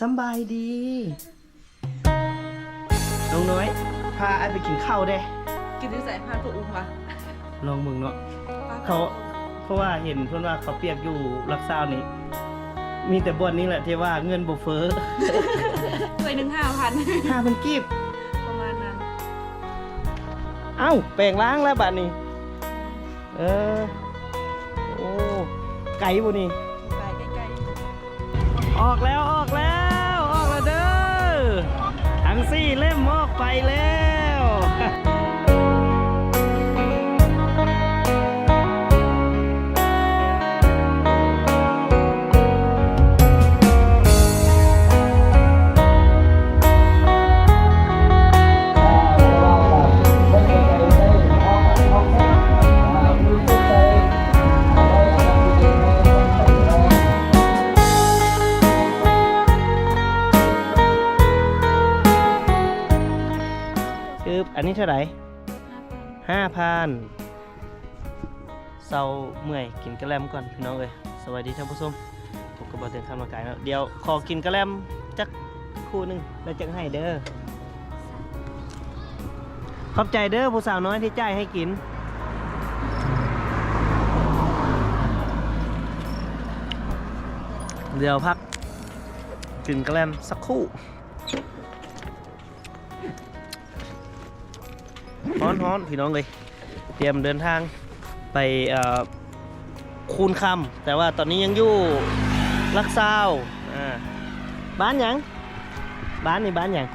สำบายดี น้องน้อย พาไอายไปกินข้าวได้ กินที่ใส่พานพวกอุ้มวะลองมึงเนาะเขาเพราะว่าเห็นเพื่อนว่าเขาเปียกอยู่รักษาวนี่ มีแต่บอนนี้แหละที่ว่าเงินบ่เฟ้อถ้วยหนึ่งห้าพันห้าพันกีบ ประมาณนั้น เอ้า แปลงล้างแล้วบัดนี้ เออ โอ้ ไก่บ่นี่ใกล้ใกล้ออกแล้วออกแล้ว สี่เล่มออกไปแล้ว นี้เท่าไหร่ห้าพันเศร้าเมื่อยกินกระแลมก่อนพี่น้องเอ้ยสวัสดีท่านผู้ชมผมก็บอกเตือนคำมากายแล้วเดี๋ยวขอกินกระแลมจักคู่หนึ่งแล้วจังให้เด้อขอบใจเด้อผู้สาวน้อยที่จ่ายให้กินเดี๋ยวพักกินกระแลมสักครู่ ฮ้อนฮ้อนพี่น้องเลย เตรียมเดินทางไปเอ่อคูนคำแต่ว่าตอนนี้ยังอยู่ลักซาวอ่าบ้านหยังบ้านนี่บ้านหยัง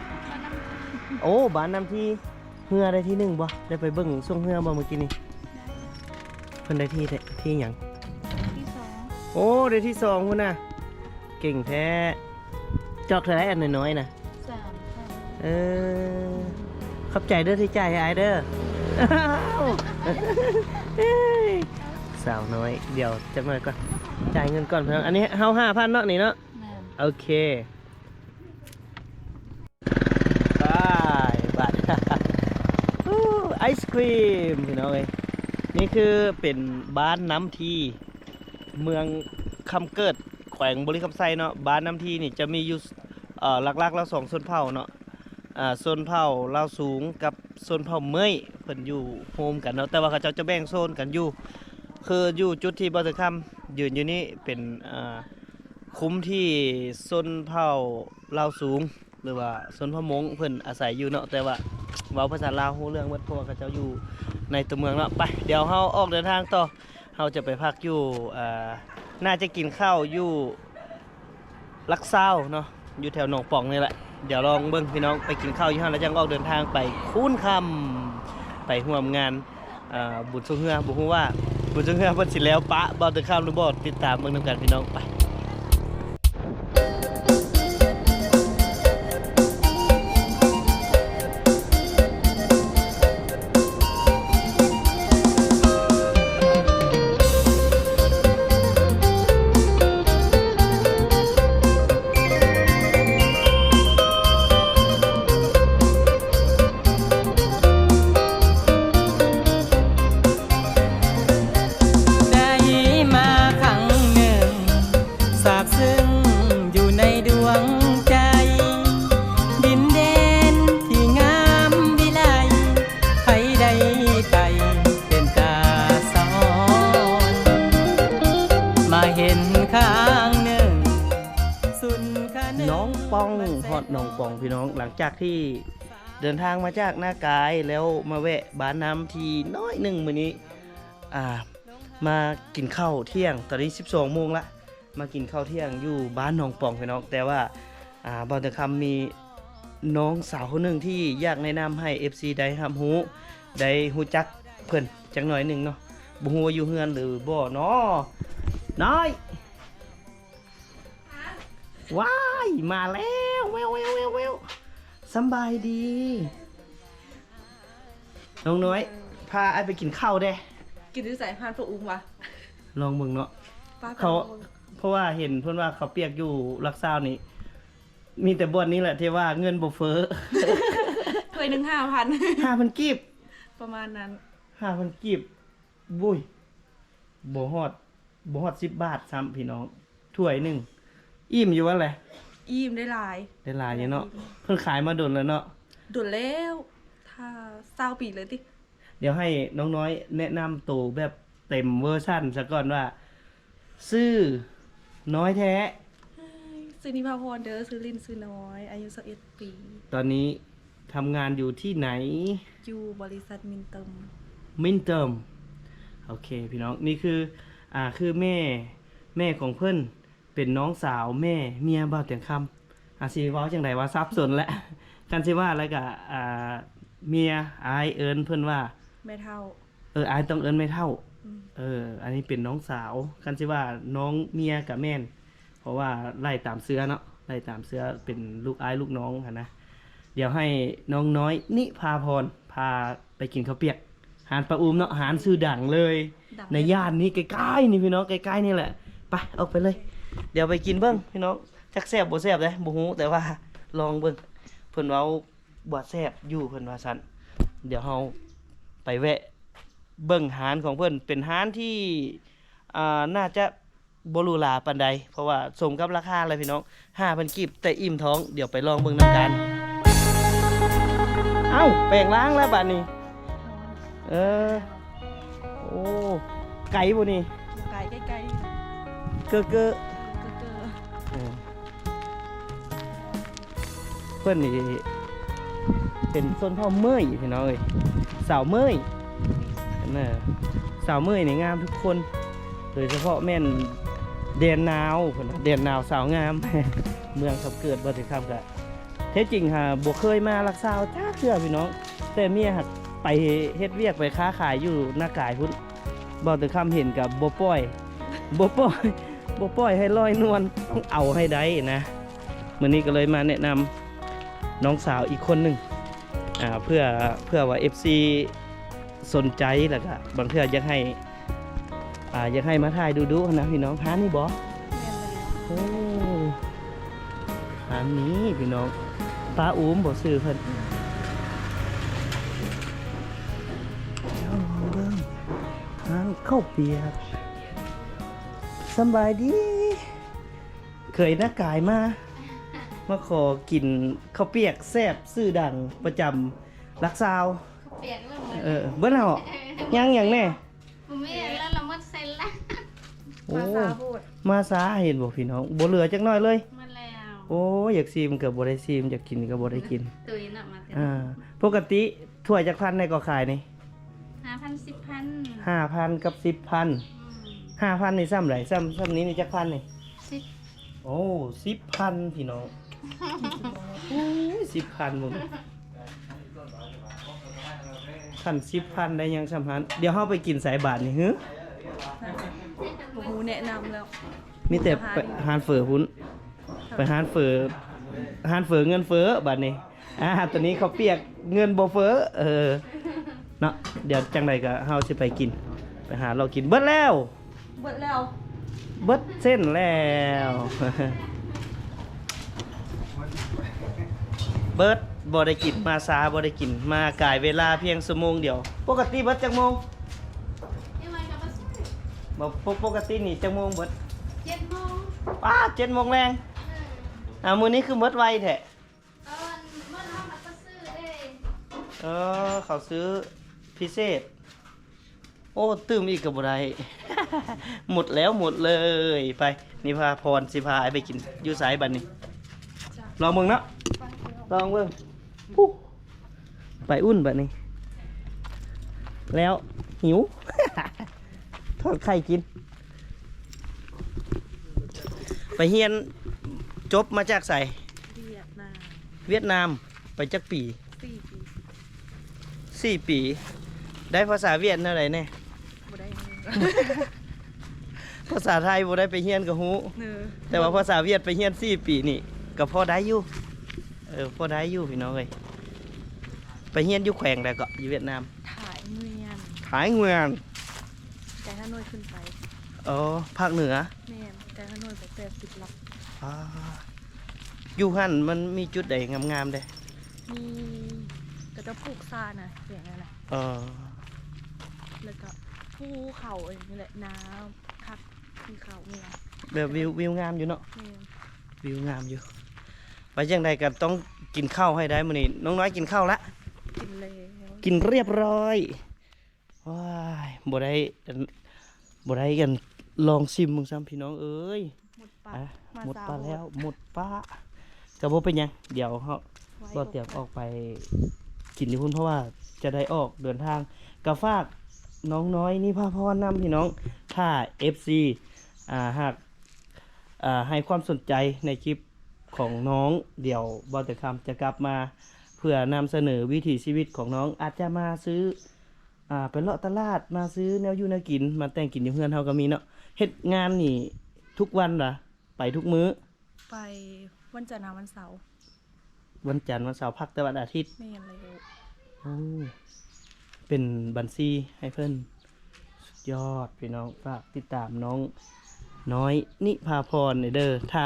โอ้บ้านนำที่เฮือได้ที่หนึ่งบ่ได้ไปเบิ่งช่วงเฮือบ่เมื่อกี้นี่เพิ่นได้ที่ได้ที่หยังที่สองโอ้ได้ที่สองพุ่นน่ะเก่งแท้จอกเท่าไรอันน้อยๆนะสามพันเออ ขอบใจเด้อที่จ่ายให้อายเด้อเอ้ยสาวน้อย เดี๋ยวจักหน่อยก่อน จ่ายเงินก่อนเพื่อนอันนี้เฮาห้าพันเนาะนี่เนาะแม่นโอเคบายบัตรอู้ไอศครีมพี่น้องเอ้ยนี่คือเป็นบ้านน้ำที เมืองคำเกิดแขวงบริคำไซเนาะบ้านน้ำทีนี่จะมีอยู่เอ่อหลักๆแล้วสองส่วนเผ่าเนาะ อ่าโซนเผ่าลาวสูงกับโซนเผ่าเมยเพิ่นอยู่โฮมกันเนาะแต่ว่าเขาเจ้าจะแบ่งโซนกันอยู่ คืออยู่จุดที่บ่ถึงคำยืนอยู่นี่เป็นอ่าคุ้มที่ชนเผ่าลาวสูง หรือว่าชนเผ่ามงเพิ่นอาศัยอยู่เนาะแต่ว่าเว้าภาษาลาวฮู้เรื่องหมดเพราะว่าเขาเจ้าอยู่ในตัวเมืองเนาะไปเดี๋ยวเฮาออกเดินทางต่อเฮาจะไปพักอยู่อ่าน่าจะกินข้าวอยู่ลักซาวเนาะอยู่แถวหนองป่องนี่แหละ เดี๋ยวลองเบิ้งพี่น้องไปกินข้าวอยู่หั่นแล้วจังออกเดินทางไปคุ้นคำไปห่วมงานบุญสงเฮือบุฮู้ว่าบุญสงเฮือเพิ่นสิแล้วปะบ่ตึกข้ามหรือบ่ติดตามเบิ่งนํกันพี่น้องไป จากที่เดินทางมาจากหน้ากายแล้วมาแวะบ้านน้ำทีน้อยหนึ่งมื้อนี้อ่ามากินข้าวเที่ยง ตอนนี้ 12โมงละมากินข้าวเที่ยงอยู่บ้านน้องปองพี่น้องแต่ว่าอ่าบอลตะคำมีน้องสาวคนหนึ่งที่อยากแนะนำให้ FC ได้รับรู้ได้รู้จักเพิ่นจังหน่อยหนึ่งเนาะบ่ฮู้ว่าอยู่เฮือนหรือบ่เนาะน้อยว้ายมาแล้วววแววแววแวว สำบายดี น้องน้อย พาไอายไปกินข้าวได้ กินที่ใส่พานพวกอุ้มวะลองมึงเนาะป้าเขาเพราะว่าเห็นเพื่อนว่าเขาเปียกอยู่รักซาวนี่มีแต่บอนนี้แหละที่ว่าเงินบ่เฟ้อถ้วยหนึ่งห้าพันห้าพันกีบ ประมาณนั้นห้าพันกีบ บุ้ยบ่ฮอดบ่ฮอดสิบบาทซ้ำพี่น้องถ้วยหนึ่งอิ่มอยู่ว่าแหละ อิ่มได้หลาย ได้หลายอยู่เนาะเพิ่นขายมาโดนแล้วเนาะดุดแล้ว ถ้าเศร้าปีเลยติ เดี๋ยวให้น้องน้อยแนะนำตัวแบบเต็มเวอร์ชั่นซะก่อนว่า ซื่อน้อยแท้ ซื้อนิพาพรเด้อซื้อลินซื้อน้อย อายุ21ปี ตอนนี้ทำงานอยู่ที่ไหน อยู่บริษัทมินเติมมินเติมโอเคพี่น้องนี่คือ อ่าคือแม่แม่ของเพื่อน เป็นน้องสาวแม่เมียบ่าวเตียงคำอาซีเว้าจังไดว่าซับสนแหละกันสิว่าแล้วก็อ่าเมียอายเอิญเพื่อนว่าแม่เท่า เอออายต้องเอิญไม่เท่าอืมเออ อันนี้เป็นน้องสาวกันสิว่าน้องเมียกับแม่น เพราะว่าไล่ตามเสื้อเนาะไล่ตามเสื้อเป็นลูกอายลูกน้องค่ะนะเดี๋ยวให้น้องน้อยนิพาพรพาไปกินข้าวเปียกหานปลาอุ้มเนาะหานซื้อดังเลยดังในย่านนี้ใกล้ๆนี่พี่น้องใกล้ๆนี่แหละไปเอาไปเลย เดี๋ยวไปกินเบิ้งพี่น้องจักแซ่บบ่แซ่บเลยบ่ฮู้แต่ว่าลองเบิ้งเพิ่นเว้าบ่แซ่บอยู่เพิ่นว่าซั่นเดี๋ยวเฮาไปแวะเบิ้งหานของเพิ่นเป็นหานที่อ่าน่าจะบ่หรูหราปานใดเพราะว่าสมกับราคาเลยพี่น้อง5,000กีบแต่อิ่มท้องเดี๋ยวไปลองเบิ่งนํกัน เอ้าแปลงล้างแล้วบัดนี้ เออ โอ้ ไก่บ่นี่ไกลใกล้เกอเกอๆก็เจอ พื่นนี่เป็นส้นพ่อเมื่อยพี่น้องเอ้ยสาวเมื่อยน่ะสาวเมื่อยนี่งามทุกคน โดยเฉพาะแม่นเดนนาวเพิ่นน่ะเดนนาวสาวงาม เมืองขับเกิดบ่ถึงคำกะแท้จริงฮะบ่เคยมารักษาจ้าเชื่อพี่น้องแต่เมียหักไปเฮ็ดเวียกไปค้าขายอยู่หน้ากายพุ่นบ่ถึงคำเห็นกับบ่ปล่อยบ่ปล่อยบ่ปล่อยให้ลอยนวลต้องเอาให้ได้นะมื้อนี้ก็เลยมาแนะนำ น้องสาวอีกคนหนึ่งอ่าเพื่อเพื่อว่า FC สนใจแล้วก็บางเทื่ออยากให้อ่าอยากให้มาถ่ายดูดูๆนะพี่น้องหานนี่บ่แม่นเลยโอ้หานี้พี่น้องปลาอูมบ่ซื้อเพิ่นเอาเบิ่งหางข้าวเปียกสบายดี เคยนักกายมา มาขอกินข้าวเปียกแซ่บซื่อดังประจำรักสาวเปียกแล้วเหมือนเออเบิ้ลเอายังอย่างแน่ผมไม่เห็นแล้วเราหมดเซ็นแล้วโอ้มาซาโบดมาซาเห็นบอกพี่น้องบ่เหลือจักหน้อยเลย มาแล้วโอ้อยากซีมกับบ่ได้ซีมอยากกินกับบ่ได้กินตุยน่ะมาเต็มอ่าปกติถ้วยจักพันในก็ขายนี่ห้าพันสิบพันห้าพันกับสิบพันห้าพันนี่ซ้ำไรซ้ำซ้ำนี้นี่จักพันนี่สิบโอ้สิบพันพี่น้องโอ้ย สิบพันมึงพันสิบพันได้ยังสำคัญเดี๋ยวเฮาไปกินสายบาทนี่ฮึโอ้โหแนะนำแล้ว มีแต่ไปหานเฟอพุ่นไปหานเฟอหานเฟอเงินเฟ้อบาทนี้อ่าตัวนี้เขาวเปียกเงินบ่เฟ้อเออเนาะเดี๋ยวจังไดก็เฮาสิไปกิน ไปหาเรากินเบิดแล้ว เบิดแล้ว เบิดเส้นแล้ว เบิดบ่ได้กินมาซาบ่ได้กินมากายเวลาเพียงชั่วโมงเดียว ปกติเบิดจักโมงยังไงกับมาซื้อบ่ปกปกตินี่จักโมงเบิดเจ็ดโมงป้าเจ็ดโมงแรงเอออ่ามื้อนี้คือเบิดไวแท้ตอนเมื่อเรามาก็ซื้อเด้เออเขาซื้อพิเศษ โอ้ตื่มอีกกับบ่ได้หมดแล้วหมดเลยไปนี่พาพรสิพาไอ้ไปกินอยู่สายบัดนี้จ้ะลองเบิ่งเนาะ ลองเบิ่งปุ๊บไปอุ่นแบบนี้ แล้วหิว ทอดไข่กิน ไปเฮียนจบมาจากใส่เวียดนามเวียดนามไปจักปีสี่ปีสี่ปี ได้ภาษาเวียดนามอะไรแน่บ่ได้ยังไงภาษาไทยบ่ได้ไปเฮียนกับฮู้เนอแต่ว่าภาษาเวียดไปเฮียนสี่ปีนี่ก็พอได้อยู่เออพอได้อยู่พี่น้องเอ้ยไปเฮียนอยู่แขวงใดก็อยู่เวียดนามถ่ายเมืองขายเมืองแต่ถ้าหน่วยขึ้นไปอ๋อภาคเหนือแม่นแต่ถ้าหน่วยไปแปดสิบลักอ่าอยู่หันมันมีจุดใดงามๆเด้มีก็จะปลูกซานะอย่างนั้นนะเออแล้วก็ภูเขาเองนี่แหละน้ำคักภูเขาเมืองแบบวิววิวงามอยู่เนาะแม่นวิวงามอยู่ ไปจังใดก็ต้องกินข้าวให้ได้มื้อนี้น้องน้อยกินข้าวละ กินแล้วกินเรียบร้อยว้ายบ่ได้บ่ได้กันลองชิมมึงซ้ำพี่น้องเอ้ยหมดปากอะมาหมดสาปลาแล้วหมดปลาก็บ่เป็นหยังเดี๋ยวเฮาไว้บ่เตรียมออกไปกินที่พุ่นเพราะว่าจะได้ออกเดินทางกะฝากน้องน้อยนี่พาพรนํพี่น้องถ้า FC อ่าหากอ่าให้ความสนใจในคลิป ของน้องเดี๋ยวบ่แต่คำจะกลับมาเพื่อนำเสนอวิถีชีวิตของน้องอาจจะมาซื้ออ่าไปเลาะตลาดมาซื้อแนวอยู่แนวกิน มาแต่งกินอยู่เพื่อนเฮาก็มีเนาะเฮ็ดงานนี่ทุกวันล่ะ ไปทุกมื้อ ไปวันจันทร์นะวันเสาร์วันจันทร์วันเสาร์พักแต่วันอาทิตย์ ไม่เห็นเลย โอ้เป็นบัญชีให้เพิ่นสุดยอดพี่น้องฝากติดตามน้องน้อยนิพาพรหน่อยเด้อถ้า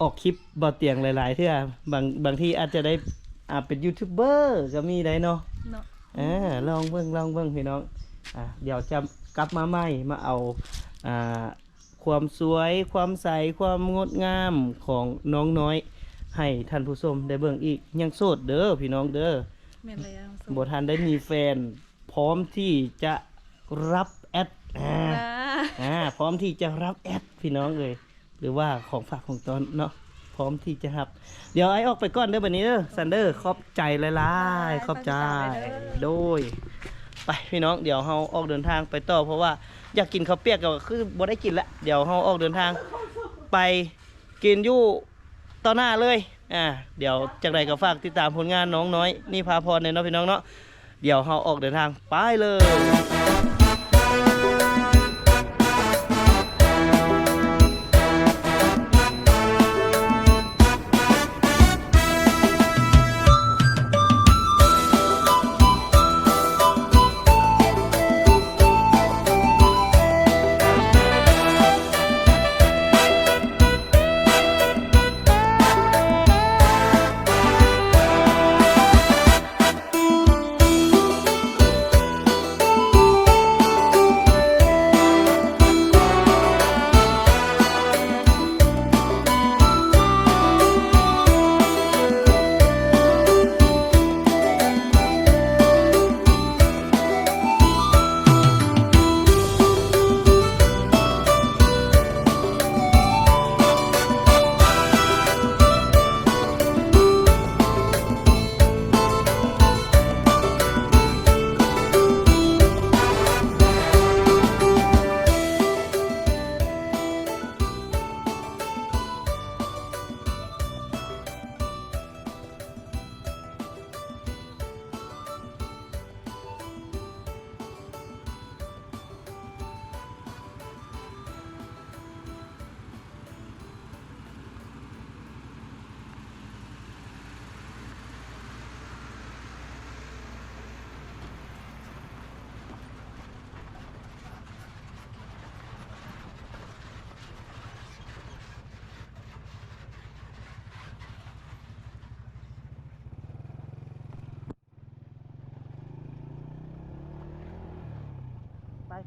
ออกคลิปบ่เตียงหลายๆเทื่อบางบางทีอาจจะได้อาเป็นยูทูบเบอร์ก็มีได้เนาะเนาะอ่าลองเบิ่งลองเบิ่งพี่น้องอ่าเดี๋ยวจะกลับมาใหม่มาเอาอ่าความสวยความใสความงดงามของน้องน้อย ให้ท่านผู้ชมได้เบิ่งอีกยังโสดเด้อพี่น้องเด้อแม่นเลยอะบ่ทันได้มีแฟน พร้อมที่จะรับแอดอ่านะอ่าพร้อมที่จะรับแอดพี่น้องเลย หรือว่าของฝากของตอนเนาะพร้อมที่จะรับ เดี๋ยวไอ้ออกไปก่อนเด้อบัดนี้เด้อซันเดอร์ขอบใจหลายๆขอบใจโดย ไปพี่น้องเดี๋ยวเฮาออกเดินทางไปต่อเพราะว่าอยากกินข้าวเปียกก็คือบ่ได้กินละเดี๋ยวเฮาออกเดินทางไปกินอยู่ต่อหน้าเลย อ่า เดี๋ยวจากใดก็ฝากติดตามผลงานน้องน้อย นี่พาพรเนี่ยเนาะพี่น้องเนาะ เดี๋ยวเฮาออกเดินทางไปเลย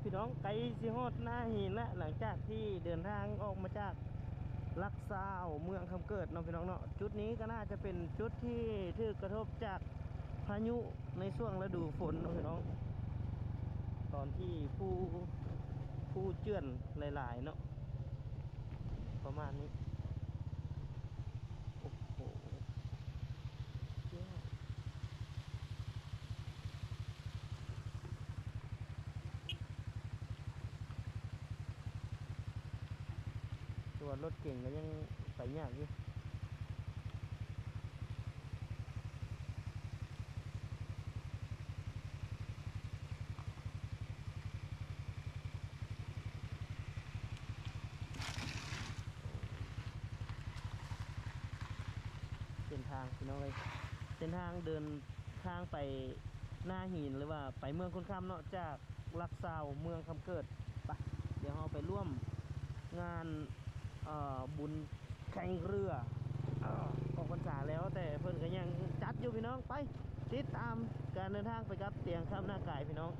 พี่น้องไกลสิฮอดหน้าหินละหลังจากที่เดินทางออกมาจากลักซาวเมืองคำเกิดเนาะพี่น้องเนาะจุดนี้ก็น่าจะเป็นจุดที่ถูกกระทบจากพายุในช่วงฤดูฝนเนาะพี่น้อง ตอนที่ผู้ผู้เจือนหลาย ๆ เนาะประมาณนี้ โอ้โหเยอะ ตัวรถเก่งก็ยังไปยากอยู่เส้นทางพี่น้องเลยเส้นทางเดินทางไปหน้าหินหรือว่าไปเมืองคุณคำเนาะจากลักซาวเมืองคำเกิดไปเดี๋ยวเราไปร่วมงาน บุญแข่งเรือออกพรรษาแล้วแต่เพื่อนก็ยังจัดอยู่พี่น้องไปติดตามการเดินทางไปกับเตียงข้ามหน้ากายพี่น้อง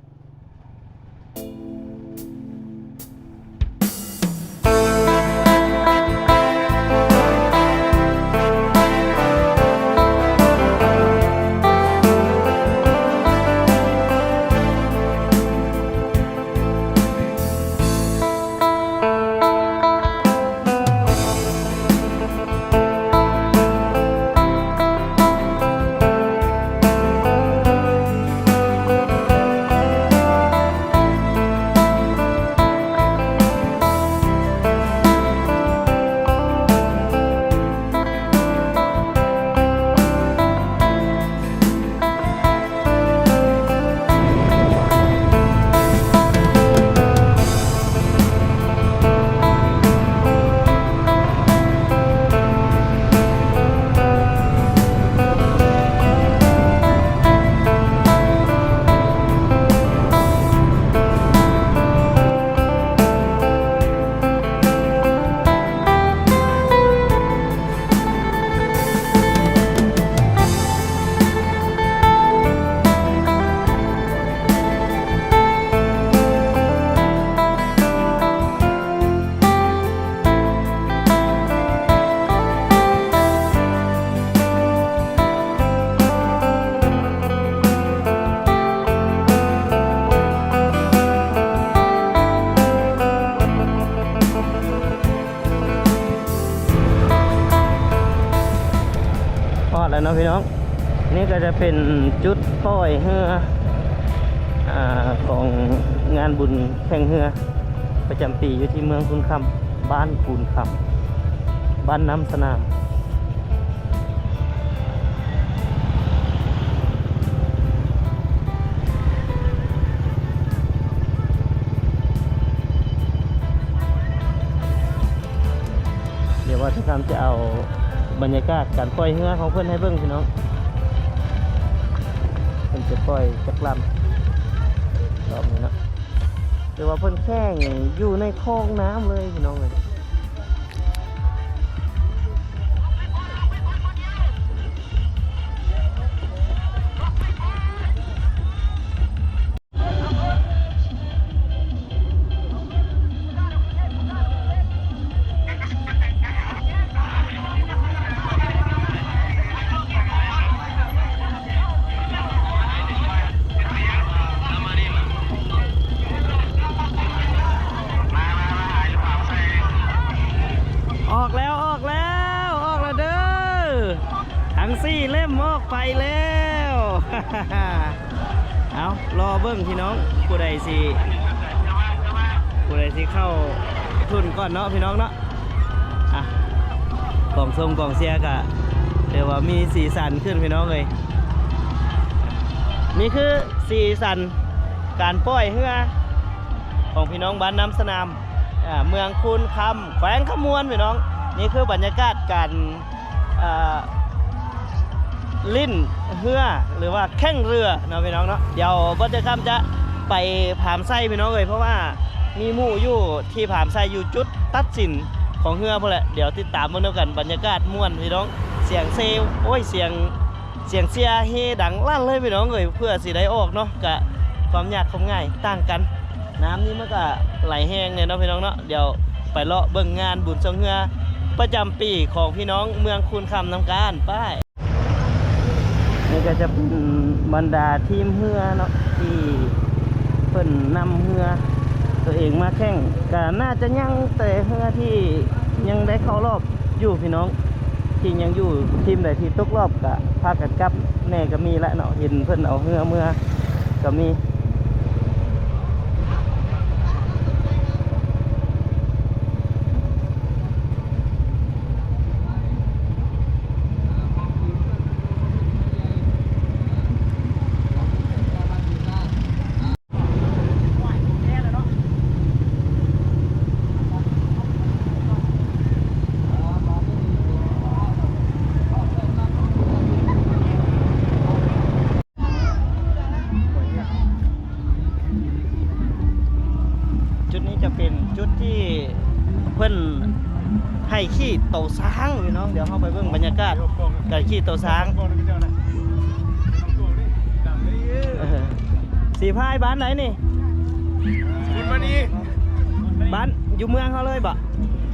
ปล่อยเรืออของงานบุญแข่งเรือ ประจำปีอยู่ที่เมืองคุณคำบ้านคูนคำบ้านน้ำสนามเดี๋ยววัฒนธรรมจะเอาบรรยากาศการปล่อยเรือของเพื่อนให้เบิ่งพี่น้องเพิ่น จะปล่อยจักรลำรอบนี้เนาะหรือว่าเพิ่นแข่งอยู่ในคลองน้ำเลยพี่น้องเลย เบิ้งพี่น้องผู้ใดสิผู้ใดสิเข้าทุนก่อนเนาะพี่น้องเนาะอะกล่องส้มกล่องเสียกะเดี๋ยวว่ามีสีสันขึ้นพี่น้องเลยนี่คือสีสันการปล่อยเรือของพี่น้องบ้านน้ำสนามอ่าเมืองคูนคำแขวงขมวนพี่น้อง นี่คือบรรยากาศการอ่า ลิ้นเรือหรือว่าแข่งเรือเนาะพี่น้องเนาะเดี๋ยวบัจคำจะไปผามไส้พี่น้องเลยเพราะว่ามีหมู่อยู่ที่ผามไส้อยู่จุดตัดสินของเรือพวกแหละเดี๋ยวติดตามมาดูกันบรรยากาศม่วนพี่น้องเสียงเซลโอ้ยเสียงเสียงเสียเฮดังลั่นเลยพี่น้องเลยเพื่อสิได้ออกเนาะกะความยากความง่ายต่างกัน น้ำนี่มันก็ไหลแห้งเนี่ยเนาะพี่น้องเนาะเดี๋ยวไปเลาะเบิ่งงานบุญทรงเรือประจำปีของพี่น้องเมืองคูนคำน้ำการป้าย ก็จะเป็นบรรดาทีมเฮือเนาะที่เพิ่นนำเฮือตัวเองมาแข่งก็น่าจะยังแต่เฮือที่ยังได้เข้ารอบอยู่พี่น้องที่ยังอยู่ทีมใดที่ตกรอบก็พากันกลับแน่ก็มีละเนาะเห็นเพิ่นเอาเฮือเมื่อก็มี จุดนี้จะเป็นจุดที่เพิ่นให้ ขี้โตช้างพี่น้องเดี๋ยวเข้าไปเบิ่งบรรยากาศการขี้โตช้างเออสีพายบ้านไหนนี่คุณมานี่บ้านอยู่เมืองเขาเลยบ่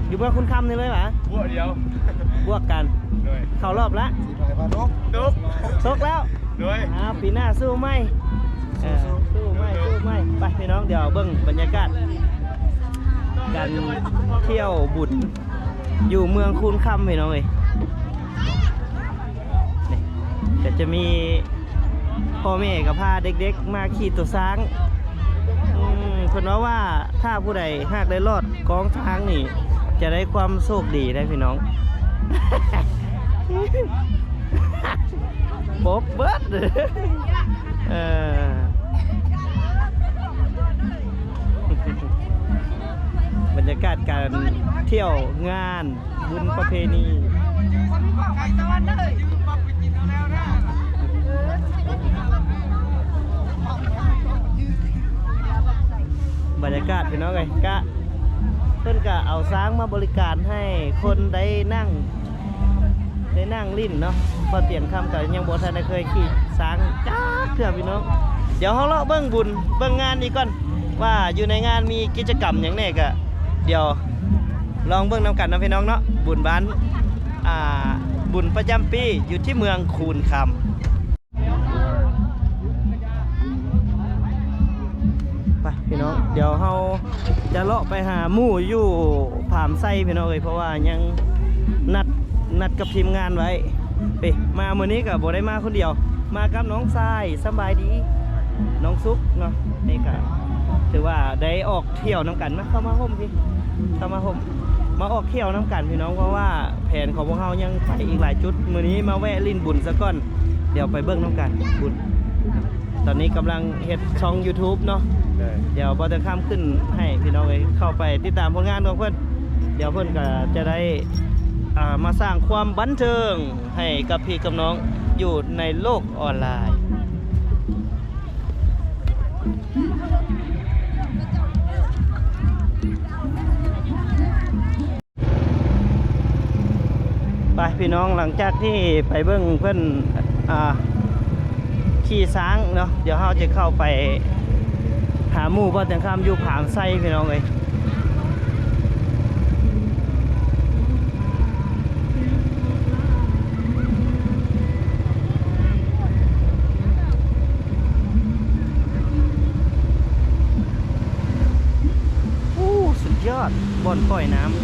อยู่เมืองคุณคำนี่เลยปะบัวเดียวบวกกันด้วยเข้ารอบละตุ๊บตกแล้วด้วยอ่าปีหน้าสู้ไหมเออสู้ไหมสู้ไหมไปพี่น้องเดี๋ยวเบิ่งบรรยากาศการเที่ยวบุญ อยู่เมืองคูนคำพี่น้องเอ้ยนี่ก็จะมีพ่อแม่กับพาเด็กๆ มาขี่ตัวช้างอืมเพิ่นว่าว่าถ้าผู้ใดหากได้รอดกองช้างนี่ จะได้ความโชคดีได้พี่น้องโป๊บเบิดเออ บรรยากาศการเที่ยวงานบุญประเพณีบรรยากาศพี่น้องไงกะเพิ่อนกะเอาช้างมาบริการให้คนได้นั่ง ได้นั่งลิ้นเนาะพอเตียนคำกับยังบทันได้เคยขี่ช้างจ้าเถื่อพี่น้องเดี๋ยวเขาเลาะเบิ้งบุญเบิ้งงานนี้ก่อน ว่าอยู่ในงานมีกิจกรรมอย่างแน่กะ เดี๋ยวลองเบิ้องน้ำกันนะพี่น้องเนาะบุญบ้านอ่าบุญประจำปีอยู่ที่เมืองคูนคำไปพี่น้องเดี๋ยวเราจะเลาะไปหาหมู่อยู่ผามไส้พี่น้องเลยเพราะว่ายังนัดนัดกับทีมงานไว้ไปมามื้อนี้ก็บ่ได้มาคนเดียว มากับน้องทรายสบายดี น้องซุกเนาะนี่ก็ ถือว่าได้ออกเที่ยวน้ำกันมาเข้ามาห่มพี่เข้ามาห่มมาออกเที่ยวน้ำกันพี่น้องเพราะว่าแผนของพวกเรายังไปอีกหลายจุดมื้อนี้มาแวะลินบุญซะก่อน เดี๋ยวไปเบิ่งน้ำกันบุญตอนนี้กำลังเฮ็ดช่อง YouTube เนาะได้เดี๋ยวบอจะข้ามขึ้นให้พี่น้องเลยเข้าไปติดตามผลงานของเพื่อนเดี๋ยวเพื่อนก็จะได้อ่ามาสร้างความบันเทิงให้กับพี่กับน้องอยู่ในโลกออนไลน์ ไปพี่น้องหลังจากที่ไปเบิ้งเพื่อนขี่ช้างเนาะเดี๋ยวเราจะเข้าไปหาหมู่บ่แต่งคำอยู่ผางไส้พี่น้องเอ้ยโอ้สุดยอดบ่อนปล่อยน้ำ